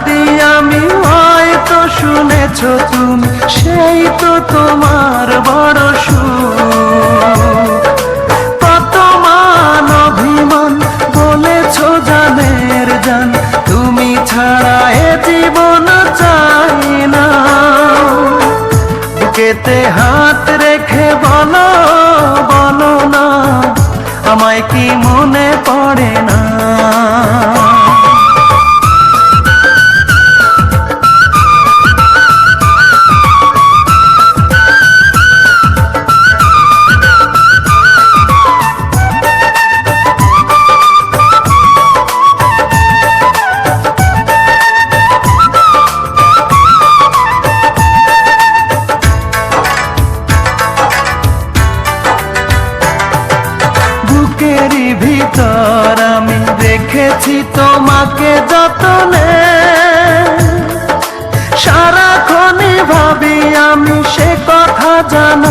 কাঁদি আমি, হয়তো শুনেছ তুমি, সেই তো তোমার বড় সুখ কত মান অভিমান বলেছ জানের জান, তুমি ছাড়া এ জীবন চাই না। বুকেতে হাত রেখে বলো বলো না, আমায় কি মনে পড়ে না? তোমাকে যতনে সারাক্ষণে ভাবি আমি সে কথা জানো।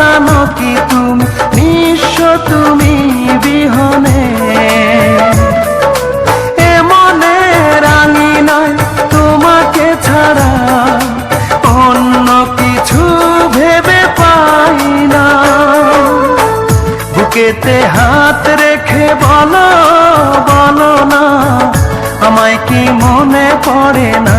জানো কি তুমি? নিঃস্ব তুমি বিহনে। এমনে রাঙি নয় তোমাকে ছাড়া। অন্য কিছু ভেবে পাই না। বুকেতে হাত রেখে বলো বলো না, আমায় কি মনে পড়ে না?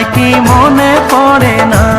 আমায় কি মনে পড়ে না?